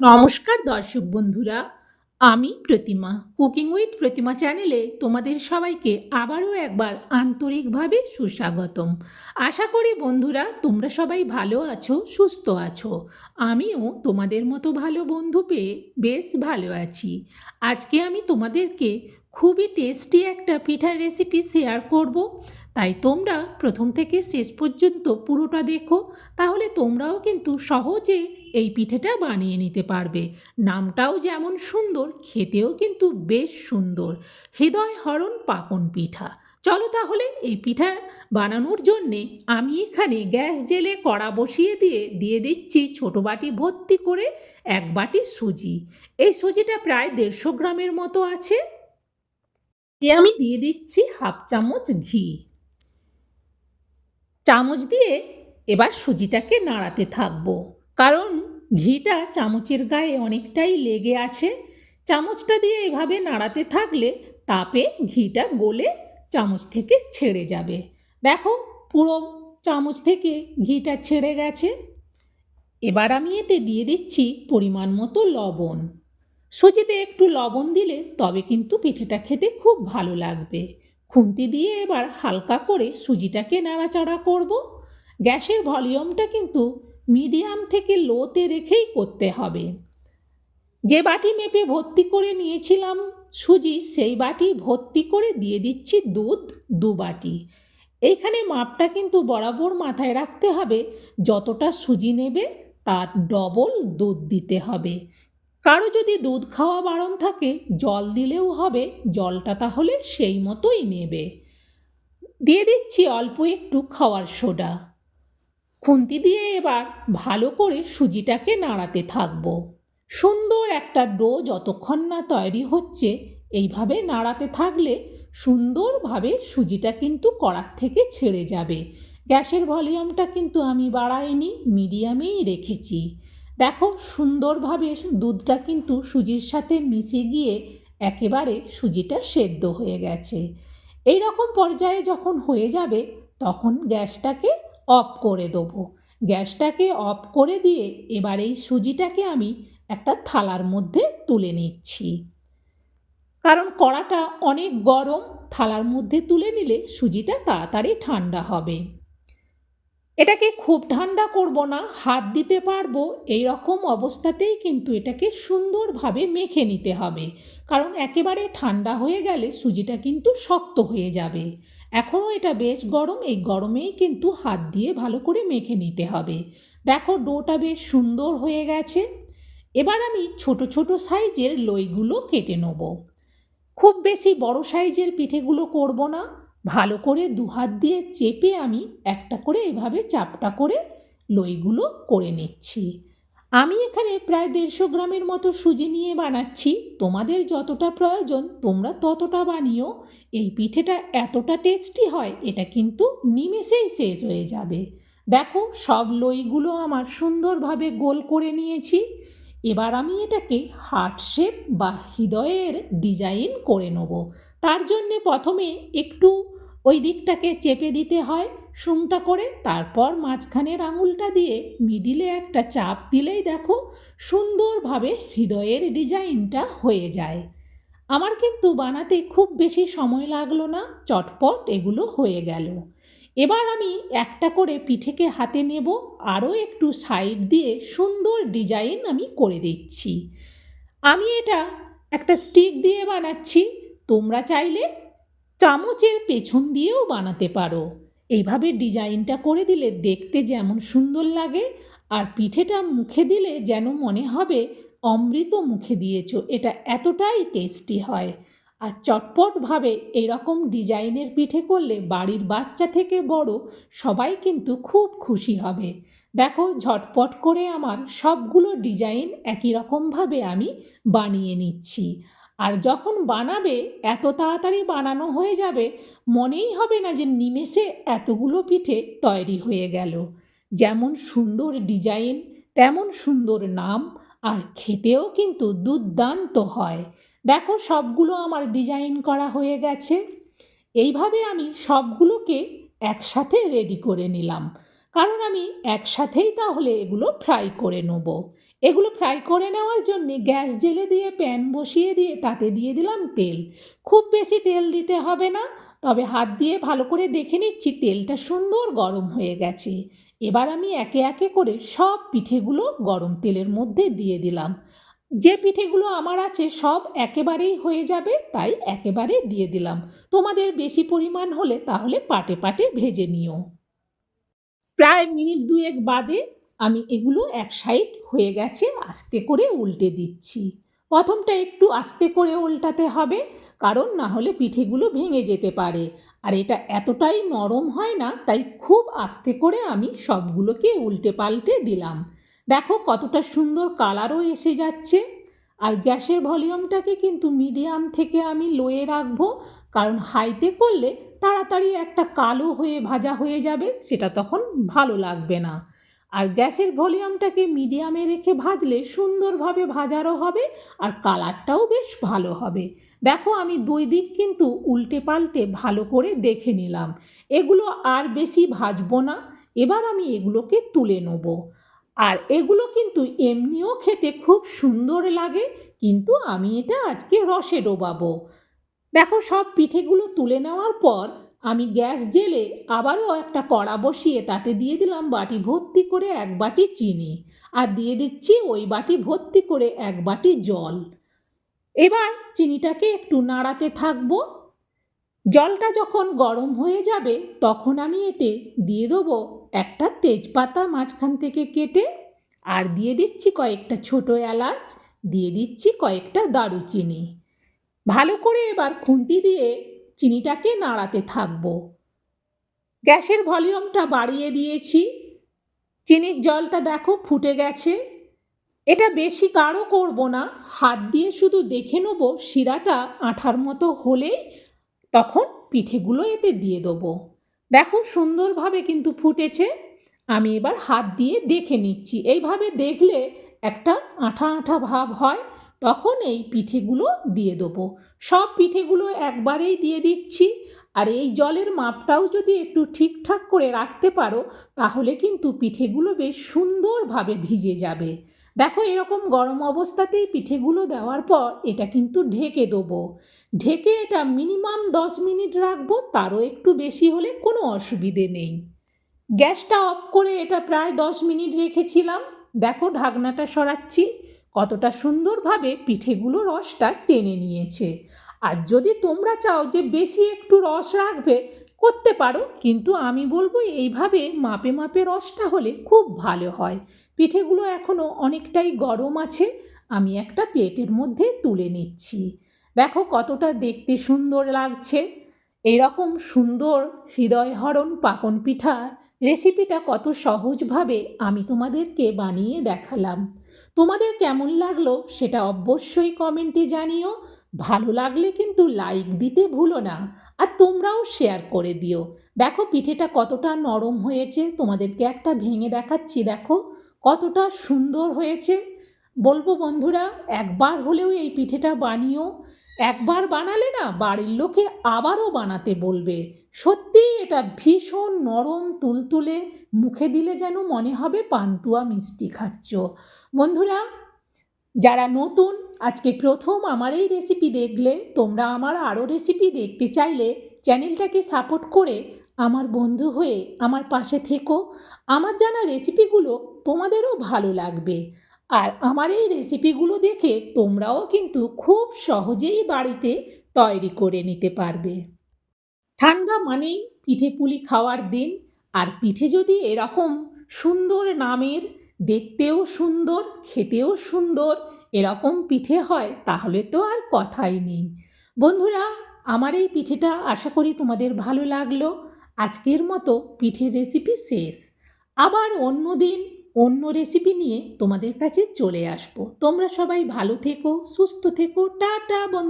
নমস্কার দর্শক বন্ধুরা, আমি প্রতিমা কুকিং উইথ প্রতিমা চ্যানেলে তোমাদের সবাইকে আবারও একবার আন্তরিকভাবে সুস্বাগতম। আশা করি বন্ধুরা, তোমরা সবাই ভালো আছো, সুস্থ আছো। আমিও তোমাদের মতো ভালো বন্ধু পেয়ে বেশ ভালো আছি। আজকে আমি তোমাদেরকে খুবই টেস্টি একটা পিঠার রেসিপি শেয়ার করব। তাই তোমরা প্রথম থেকে শেষ পর্যন্ত পুরোটা দেখো, তাহলে তোমরাও কিন্তু সহজে এই পিঠেটা বানিয়ে নিতে পারবে। নামটাও যেমন সুন্দর, খেতেও কিন্তু বেশ সুন্দর। হৃদয় হরণ পাকন পিঠা। চলো তাহলে এই পিঠা বানানোর জন্যে আমি এখানে গ্যাস জেলে কড়া বসিয়ে দিয়ে দিয়ে দিচ্ছি ছোটো বাটি ভর্তি করে এক বাটি সুজি। এই সুজিটা প্রায় দেড়শো গ্রামের মতো আছে। এ আমি দিয়ে দিচ্ছি হাফ চামচ ঘি। চামচ দিয়ে এবার সুজিটাকে নাড়াতে থাকব। কারণ ঘিটা চামচের গায়ে অনেকটাই লেগে আছে। চামচটা দিয়ে এভাবে নাড়াতে থাকলে তাপে ঘিটা গলে চামচ থেকে ছেড়ে যাবে। দেখো, পুরো চামচ থেকে ঘিটা ছেড়ে গেছে। এবার আমি এতে দিয়ে দিচ্ছি পরিমাণ মতো লবণ। সুজিতে একটু লবণ দিলে তবে কিন্তু পিঠেটা খেতে খুব ভালো লাগবে। খুন্তি দিয়ে এবার হালকা করে সুজিটাকে নাড়াচাড়া করব। গ্যাসের ভলিউমটা কিন্তু মিডিয়াম থেকে লোতে রেখেই করতে হবে। যে বাটি মেপে ভর্তি করে নিয়েছিলাম সুজি, সেই বাটি ভর্তি করে দিয়ে দিচ্ছি দুধ দু বাটি। এইখানে মাপটা কিন্তু বরাবর মাথায় রাখতে হবে, যতটা সুজি নেবে তার ডবল দুধ দিতে হবে। কারও যদি দুধ খাওয়া বারণ থাকে, জল দিলেও হবে, জলটা তাহলে সেই মতোই নেবে। দিয়ে দিচ্ছি অল্প একটু খাওয়ার সোডা। খুন্তি দিয়ে এবার ভালো করে সুজিটাকে নাড়াতে থাকব। সুন্দর একটা ডো যতক্ষণ না তৈরি হচ্ছে, এইভাবে নাড়াতে থাকলে সুন্দরভাবে সুজিটা কিন্তু কড়ার থেকে ছেড়ে যাবে। গ্যাসের ভলিউমটা কিন্তু আমি বাড়াইনি, মিডিয়ামেই রেখেছি। দেখো, সুন্দরভাবে দুধটা কিন্তু সুজির সাথে মিশে গিয়ে একেবারে সুজিটা সেদ্ধ হয়ে গেছে। এই রকম পর্যায়ে যখন হয়ে যাবে, তখন গ্যাসটাকে অফ করে দেবো। গ্যাসটাকে অফ করে দিয়ে এবার এই সুজিটাকে আমি একটা থালার মধ্যে তুলে নিচ্ছি। কারণ কড়াটা অনেক গরম, থালার মধ্যে তুলে নিলে সুজিটা তাড়াতাড়ি ঠান্ডা হবে। এটাকে খুব ঠান্ডা করব না, হাত দিতে পারব, এই রকম অবস্থাতেই কিন্তু এটাকে সুন্দরভাবে মেখে নিতে হবে। কারণ একেবারে ঠান্ডা হয়ে গেলে সুজিটা কিন্তু শক্ত হয়ে যাবে। এখনও এটা বেশ গরম, এই গরমেই কিন্তু হাত দিয়ে ভালো করে মেখে নিতে হবে। দেখো, ডোটা বেশ সুন্দর হয়ে গেছে। এবার আমি ছোট ছোট সাইজের লইগুলো কেটে নেব। খুব বেশি বড় সাইজের পিঠেগুলো করব না। ভালো করে দুহাত দিয়ে চেপে আমি একটা করে এভাবে চাপটা করে লইগুলো করে নিচ্ছি। আমি এখানে প্রায় দেড়শো গ্রামের মতো সুজি নিয়ে বানাচ্ছি। তোমাদের যতটা প্রয়োজন, তোমরা ততটা বানিও। এই পিঠেটা এতটা টেস্টি হয়, এটা কিন্তু নিমেষেই শেষ হয়ে যাবে। দেখো, সব লইগুলো আমার সুন্দরভাবে গোল করে নিয়েছি। এবার আমি এটাকে হার্ট শেপ বা হৃদয়ের ডিজাইন করে নেব। তার জন্যে প্রথমে একটু ওই দিকটাকে চেপে দিতে হয়, সুমটা করে, তারপর মাঝখানের আঙুলটা দিয়ে মিডিলে একটা চাপ দিলেই দেখো সুন্দরভাবে হৃদয়ের ডিজাইনটা হয়ে যায়। আমার কিন্তু বানাতে খুব বেশি সময় লাগল না, চটপট এগুলো হয়ে গেল। এবার আমি একটা করে পিঠেকে হাতে নেব, আরও একটু সাইড দিয়ে সুন্দর ডিজাইন আমি করে দিচ্ছি। আমি এটা একটা স্টিক দিয়ে বানাচ্ছি, তোমরা চাইলে চামচের পেছন দিয়েও বানাতে পারো। এইভাবে ডিজাইনটা করে দিলে দেখতে যেমন সুন্দর লাগে, আর পিঠেটা মুখে দিলে যেন মনে হবে অমৃত মুখে দিয়েছ। এটা এতটাই টেস্টি হয়। আর চটপটভাবে এরকম ডিজাইনের পিঠে করলে বাড়ির বাচ্চা থেকে বড় সবাই কিন্তু খুব খুশি হবে। দেখো, ঝটপট করে আমার সবগুলো ডিজাইন একই রকমভাবে আমি বানিয়ে নিচ্ছি। আর যখন বানাবে, এত তাড়াতাড়ি বানানো হয়ে যাবে, মনেই হবে না যে নিমেষে এতগুলো পিঠে তৈরি হয়ে গেল। যেমন সুন্দর ডিজাইন, তেমন সুন্দর নাম, আর খেতেও কিন্তু দুর্দান্ত হয়। দেখো, সবগুলো আমার ডিজাইন করা হয়ে গেছে। এইভাবে আমি সবগুলোকে একসাথে রেডি করে নিলাম। কারণ আমি একসাথেই তাহলে এগুলো ফ্রাই করে নেব। এগুলো ফ্রাই করে নেওয়ার জন্য গ্যাস জেলে দিয়ে প্যান বসিয়ে দিয়ে তাতে দিয়ে দিলাম তেল। খুব বেশি তেল দিতে হবে না, তবে হাত দিয়ে ভালো করে দেখে নিচ্ছি তেলটা সুন্দর গরম হয়ে গেছে। এবার আমি একে একে করে সব পিঠেগুলো গরম তেলের মধ্যে দিয়ে দিলাম। যে পিঠেগুলো আমার আছে সব একেবারেই হয়ে যাবে, তাই একেবারে দিয়ে দিলাম। তোমাদের বেশি পরিমাণ হলে তাহলে পাটে পাটে ভেজে নিও। প্রায় মিনিট দুয়েক বাদে আমি এগুলো এক সাইড হয়ে গেছে, আস্তে করে উল্টে দিচ্ছি। প্রথমটা একটু আস্তে করে উল্টাতে হবে, কারণ না হলে পিঠেগুলো ভেঙে যেতে পারে। আর এটা এতটাই নরম হয় না, তাই খুব আস্তে করে আমি সবগুলোকে উল্টে পাল্টে দিলাম। দেখো কতটা সুন্দর কালারও এসে যাচ্ছে। আর গ্যাসের ভলিউমটাকে কিন্তু মিডিয়াম থেকে আমি লোয়ে রাখব, কারণ হাইতে করলে তাড়াতাড়ি একটা কালো হয়ে ভাজা হয়ে যাবে, সেটা তখন ভালো লাগবে না। আর গ্যাসের ভলিউমটাকে মিডিয়ামে রেখে ভাজলে সুন্দরভাবে ভাজারও হবে আর কালারটাও বেশ ভালো হবে। দেখো আমি দুই দিক কিন্তু উল্টে পাল্টে ভালো করে দেখে নিলাম। এগুলো আর বেশি ভাজবো না, এবার আমি এগুলোকে তুলে নেব। আর এগুলো কিন্তু এমনিও খেতে খুব সুন্দর লাগে, কিন্তু আমি এটা আজকে রসে ডোবাবো। দেখো সব পিঠেগুলো তুলে নেওয়ার পর আমি গ্যাস জেলে আবারও একটা কড়া বসিয়ে তাতে দিয়ে দিলাম বাটি ভর্তি করে এক বাটি চিনি আর দিয়ে দিচ্ছি ওই বাটি ভর্তি করে এক বাটি জল। এবার চিনিটাকে একটু নাড়াতে থাকব। জলটা যখন গরম হয়ে যাবে তখন আমি এতে দিয়ে দেবো একটা তেজপাতা মাঝখান থেকে কেটে আর দিয়ে দিচ্ছি কয়েকটা ছোটো এলাচ, দিয়ে দিচ্ছি কয়েকটা দারুচিনি। ভালো করে এবার খুন্তি দিয়ে চিনিটাকে নাড়াতে থাকব। গ্যাসের ভলিউমটা বাড়িয়ে দিয়েছি। চিনির জলটা দেখো ফুটে গেছে। এটা বেশি গাঢ় করব না। হাত দিয়ে শুধু দেখে নেব শিরাটা আঠার মতো হলেই তখন পিঠেগুলো এতে দিয়ে দেবো। দেখো সুন্দরভাবে কিন্তু ফুটেছে। আমি এবার হাত দিয়ে দেখে নিচ্ছি। এইভাবে দেখলে একটা আঠা আঠা ভাব হয়। তখন এই পিঠেগুলো দিয়ে দেবো। সব পিঠেগুলো একবারেই দিয়ে দিচ্ছি। আর এই জলের মাপটাও যদি একটু ঠিকঠাক করে রাখতে পারো, তাহলে কিন্তু পিঠেগুলো বেশ সুন্দরভাবে ভিজে যাবে। দেখো, এরকম গরম অবস্থাতেই পিঠেগুলো দেওয়ার পর এটা কিন্তু ঢেকে দেবো। ঢেকে এটা মিনিমাম দশ মিনিট রাখব, তারও একটু বেশি হলে কোনো অসুবিধে নেই। গ্যাসটা অফ করে এটা প্রায় দশ মিনিট রেখেছিলাম। দেখো, ঢাকনাটা সরাচ্ছি। কতটা সুন্দরভাবে পিঠেগুলো রসটা টেনে নিয়েছে। আর যদি তোমরা চাও যে বেশি একটু রস রাখবে, করতে পারো। কিন্তু আমি বলব এইভাবে মাপে মাপে রসটা হলে খুব ভালো হয়। পিঠেগুলো এখনও অনেকটাই গরম আছে। আমি একটা প্লেটের মধ্যে তুলে নিচ্ছি। দেখো কতটা দেখতে সুন্দর লাগছে। এরকম সুন্দর হৃদয়হরণ পাকন পিঠা রেসিপিটা কত সহজভাবে আমি তোমাদেরকে বানিয়ে দেখালাম। তোমাদের কেমন লাগল সেটা অবশ্যই কমেন্টে জানিও। ভালো লাগলে কিন্তু লাইক দিতে ভুলো না, আর তোমরাও শেয়ার করে দিও। দেখো পিঠেটা কতটা নরম হয়েছে, তোমাদেরকে একটা ভেঙে দেখাচ্ছি, দেখো কতটা সুন্দর হয়েছে। বলব বন্ধুরা, একবার হলেও এই পিঠেটা বানিও। একবার বানালে না বাড়ির লোকে আবারও বানাতে বলবে। সত্যিই এটা ভীষণ নরম, তুলতুলে, মুখে দিলে যেন মনে হবে পান্তুয়া মিষ্টি খাচ্ছ। বন্ধুরা, যারা নতুন, আজকে প্রথম আমার এই রেসিপি দেখলে, তোমরা আমার আরও রেসিপি দেখতে চাইলে চ্যানেলটাকে সাপোর্ট করে আমার বন্ধু হয়ে আমার পাশে থেকো। আমার জানা রেসিপিগুলো তোমাদেরও ভালো লাগবে। আর আমার এই রেসিপিগুলো দেখে তোমরাও কিন্তু খুব সহজেই বাড়িতে তৈরি করে নিতে পারবে। ঠান্ডা মানেই পিঠে পুলি খাওয়ার দিন। আর পিঠে যদি এরকম সুন্দর নামের দেখতেও সুন্দর, খেতেও সুন্দর, এরকম পিঠে হয়, তাহলে তো আর কথাই নেই। বন্ধুরা, আমার এই পিঠেটা আশা করি তোমাদের ভালো লাগল। আজকের মতো পিঠের রেসিপি শেষ। আবার অন্য দিন অন্য রেসিপি নিয়ে তোমাদের কাছে চলে আসব। তোমরা সবাই ভালো থেকো, সুস্থ থেকো, টাটা বন্ধু